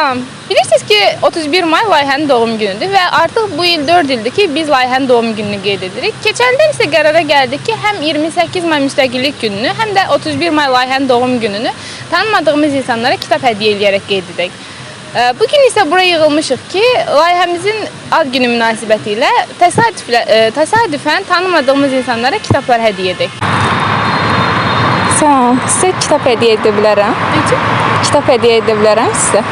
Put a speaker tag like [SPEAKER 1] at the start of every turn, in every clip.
[SPEAKER 1] Salam. Bilirsiniz ki 31 may layihənin doğum günüdür və artıq bu il 4 ildir ki, biz layihənin doğum gününü qeyd edirik. Keçən il isə qərara gəldik ki, həm 28 may müstəqillik gününü, həm də 31 may layihənin doğum gününü tanımadığımız insanlara kitab hədiyyə eləyərək qeyd edək. Ə, Bu gün isə bura yığılmışıq ki, layihəmizin ad günü münasibəti ilə təsadüfən tanımadığımız insanlara kitablar hədiyyə edək.
[SPEAKER 2] Salam, sizə kitab hədiyyə edə bilərəm. Kitab hədiyyə edə bilərəm sizə.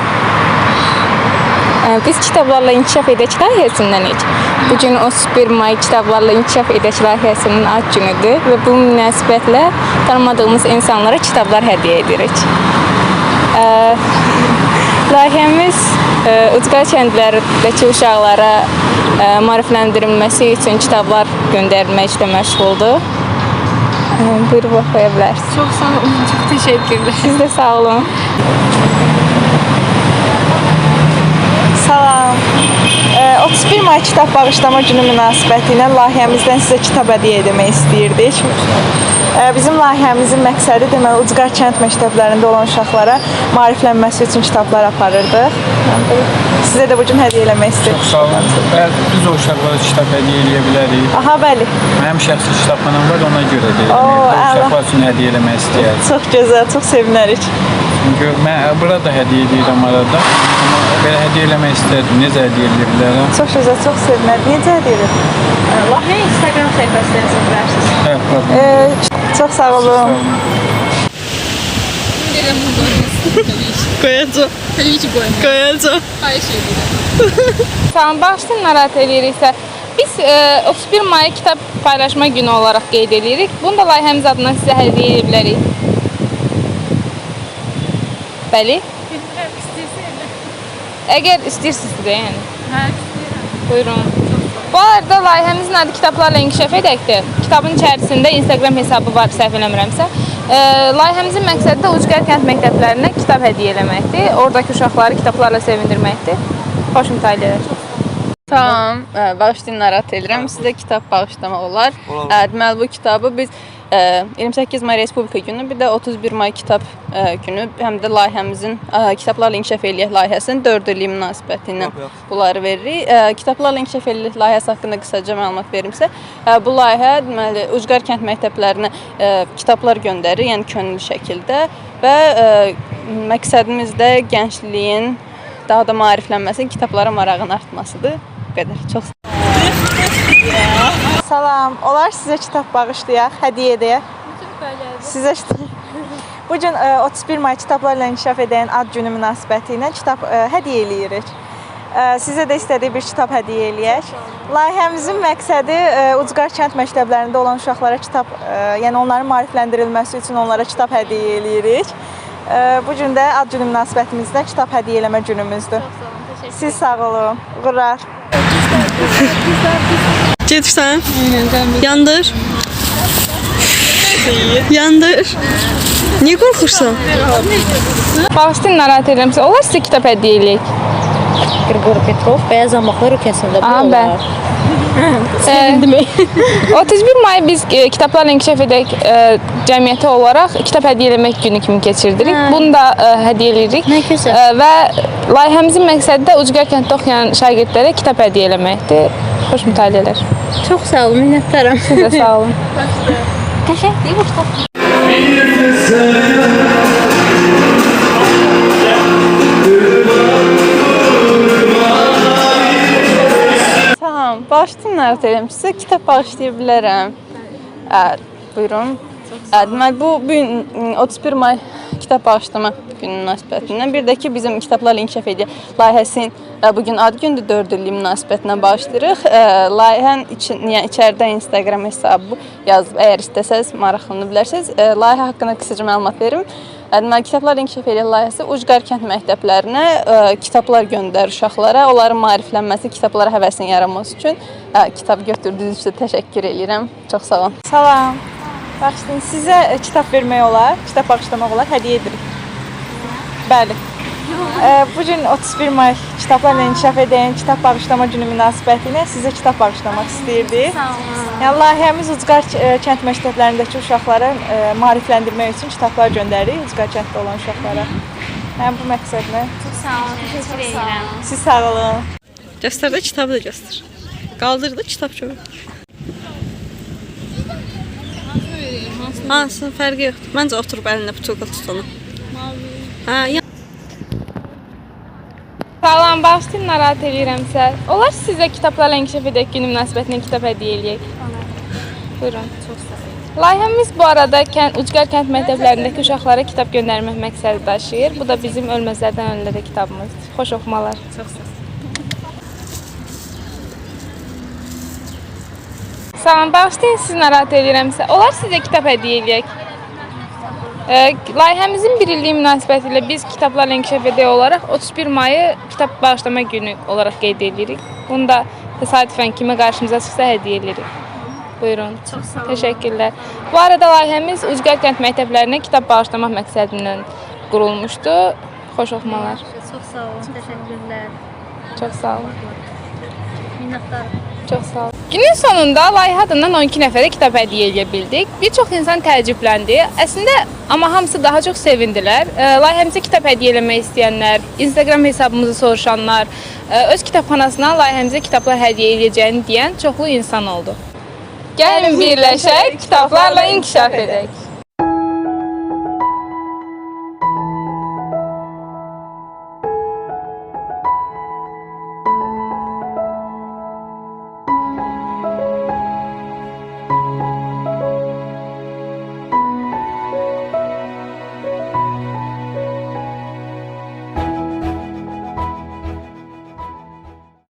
[SPEAKER 2] Ə, Biz kitablarla inkişaf edək layihəsindənik. Bu gün 31 may kitablarla inkişaf edək layihəsinin ad günüdür və bu münasibətlə tanımadığımız insanlara kitablar hədiyyə edirik. Ə, Layihəmiz ə, Ucqar kəndlərindəki uşaqlara ə, maarifləndirilməsi üçün kitablar göndərməklə məşğuldur. Ə, Buyurub oxuya bilərsiniz.
[SPEAKER 1] Çox sağ olun, çox təşəkkürlər.
[SPEAKER 2] Siz də sağ olun.
[SPEAKER 3] Salam. Ee, 31 may kitab bağışlama günü münasibəti ilə layihəmizdən sizə kitab hədiyyə etmək istəyirdik. Ee, Bizim layihəmizin məqsədi deməli Ucqar kənd məktəblərində olan uşaqlara maariflənməsi üçün kitablar aparırdıq. Sizə də bu gün hədiyyə eləmək istəyirdik.
[SPEAKER 4] Sağ olun. Bəli, biz o uşaqlara kitab hədiyyə eləyə bilərik.
[SPEAKER 3] Aha, bəli.
[SPEAKER 4] Mənim şəxsi kitabxanam var, ona görə
[SPEAKER 3] əla.
[SPEAKER 4] uşaqlar üçün hədiyyə eləmək istəyirəm.
[SPEAKER 3] Çox gözəl, çox sevinərik.
[SPEAKER 4] Çünki mən burada hədiyyə edirəm arada. Hədiyyə eləmək istərdim. Necə edə bilərəm?
[SPEAKER 3] Çox gözəl, çox sevinərik. Necə edir?
[SPEAKER 1] Layihə Instagram səhifəsindən bilərsiniz.
[SPEAKER 4] Hə, problem.
[SPEAKER 3] Ee, çox sağ olun.
[SPEAKER 5] Koyacağım,
[SPEAKER 1] Tabii ki qoyma.
[SPEAKER 5] koyacağım.
[SPEAKER 1] Xahiş edirəm. Salam, bağışlayın narahat eləyiriksə. Biz e, 31 may kitab paylaşma günü olaraq qeyd edirik. Bunu da layihəmiz adından sizə hədiyyə edə bilərik. Bəli? Əgər istəyirsiniz də, yəni. Hə, istəyirəm. Buyurun. Bu arada layihəmizin adı Kitablarla İnkişaf Edəkdir. Kitabın içərisində Instagram hesabı var, səhv eləmirəmsə. E, layihəmizin məqsədi də Ucqar kənd məktəblərinə kitab hədiyyə eləməkdir. Oradakı uşaqları kitablarla sevindirməkdir. Xoş mütaliələr.
[SPEAKER 5] Tamam, ə, bağışlayın narahat edirəm. Sizə kitab bağışlamaq olar. Deməli bu kitabı biz 28 may Respublika günü, bir də 31 may kitab ə, günü, həm də layihəmizin ə, kitablarla inkişaf eləyək layihəsinin 4 illiyi münasibəti ilə bunları veririk. Ə, Kitablarla inkişaf eləyək layihəsi haqqında qısaca məlumat verimsə, bu layihə deməli Ucqar kənd məktəblərinə kitablar göndərir, yəni könüllü şəkildə və məqsədimiz də gəncliyin daha da maariflənməsi, kitablara marağın artmasıdır. Bu qədər. Çox
[SPEAKER 3] Salam. Olar sizə kitab bağışlayaq, hədiyyə edək. Sizə. Bu gün e, 31 may kitablarla inkişaf edən ad günü münasibəti ilə kitab e, hədiyyə eləyirik. E, Sizə də istədiyi bir kitab hədiyyə eləyək. Layihəmizin məqsədi Ucqar kənd məktəblərində olan uşaqlara kitab, yəni onların maarifləndirilməsi üçün onlara kitab hədiyyə eləyirik. Bu gün də ad günü münasibətimizdə kitab hədiyyə eləmə günümüzdür. Siz sağ olun. Uğurlar.
[SPEAKER 5] Getirsən. Yandır. Yandır. Niyə qorxursan?
[SPEAKER 1] Bağışlayın narahat edirəmsə, olar sizə kitab hədiyyə eləyək.
[SPEAKER 6] Grigor Petrov Bəyaz Zamaklar ölkəsində bu
[SPEAKER 1] Aha,
[SPEAKER 6] olar.
[SPEAKER 1] Sevindim. 31 may biz e, kitablarla inkişaf edək e, cəmiyyəti olaraq kitab hədiyyə eləmək günü kimi keçirdirik.
[SPEAKER 6] Hə.
[SPEAKER 1] Bunu da e, hədiyyə eləyirik.
[SPEAKER 6] Nə gözəl.
[SPEAKER 1] E, və layihəmizin məqsədi də Ucqar kənddə oxuyan şagirdlərə kitab hədiyyə eləməkdir. Xoş mütaliələr.
[SPEAKER 6] Çox sağ olun, minnətdaram.
[SPEAKER 1] Siz də sağ olun.
[SPEAKER 6] Qəşəngdir bu kitab.
[SPEAKER 5] Tamam, bağışlayın narahat edirəm. Sizə kitab bağışlaya bilərəm. Ə, buyurun. Ə, deməli bu bu gün m, 31 may kitab bağışlama günü münasibətindən bir də ki bizim kitablarla inkişaf edir layihəsinin bu gün ad gündür 4 illik münasibətindən bağışlayırıq. Layihənin için, yəni içəridə Instagram hesabı yazıb əgər istəsəz maraqlana bilərsiniz. Layihə haqqında qısaca məlumat verim. Ə, Deməli, kitablarla inkişaf edir layihəsi Ucqar kənd məktəblərinə ə, kitablar göndərir uşaqlara, onların maariflənməsi, kitablara həvəsinin yaranması üçün ə, kitab götürdüyünüz üçün təşəkkür edirəm. Çox sağ olun.
[SPEAKER 3] Salam. Bağışlayın. Sizə e, kitab vermək olar, kitab bağışlamaq olar, hədiyyə edirik. Bəli. E, bu gün 31 may kitablarla inkişaf edən kitab bağışlama günü münasibəti ilə sizə kitab bağışlamaq istəyirdik. Sağ olun. Yəni layihəmiz Ucqar e, kənd məktəblərindəki uşaqlara e, maarifləndirmək üçün kitablar göndəririk Ucqar kənddə olan uşaqlara. Mən bu məqsədlə.
[SPEAKER 6] Sağ olun, təşəkkür edirəm.
[SPEAKER 3] Siz sağ olun.
[SPEAKER 7] Göstər də kitabı da göstər. Qaldır da kitab çöp. Hansının fərqi yoxdur. Məncə oturub əlində butulka tutunu. Hə, ya
[SPEAKER 1] Salam, bağışlayın, narahat edirəmsə. Olar sizə kitablarla inkişaf edək günü münasibətilə kitab hədiyyə eləyək. Buyurun. Çox sağ olun. Layihəmiz bu arada kənd, Ucqar kənd məktəblərindəki uşaqlara kitab göndərmək məqsədi daşıyır. Bu da bizim Ölməzlərdən Ölülərə kitabımızdır. Xoş oxumalar. Çox sağ olun. Salam, bağışlayın, siz narahat edirəmsə. Olar sizə kitab hədiyyə eləyək. Layihəmizin bir illiyi münasibətilə biz kitablarla inkişaf edək olaraq 31 mayı kitab bağışlama günü olaraq qeyd edirik. Bunu da təsadüfən kimə qarşımıza çıxsa hədiyyə edirik. Buyurun. Çox sağ olun. Təşəkkürlər. Bu arada layihəmiz Ucqar kənd məktəblərinə kitab bağışlamaq məqsədindən qurulmuşdu. Xoş oxumalar.
[SPEAKER 6] Çox sağ olun, təşəkkürlər.
[SPEAKER 1] Çox sağ olun.
[SPEAKER 6] Minnətdarım.
[SPEAKER 1] Çox sağ olun. Günün sonunda layihə adından 12 nəfərə kitab hədiyyə edə bildik. Bir çox insan təəccübləndi. Əslində amma hamısı daha çox sevindilər. Layihəmizə kitab hədiyyə eləmək istəyənlər, Instagram hesabımızı soruşanlar, öz kitabxanasına layihəmizə kitablar hədiyyə edəcəyini deyən çoxlu insan oldu. Gəlin birləşək, kitablarla inkişaf edək.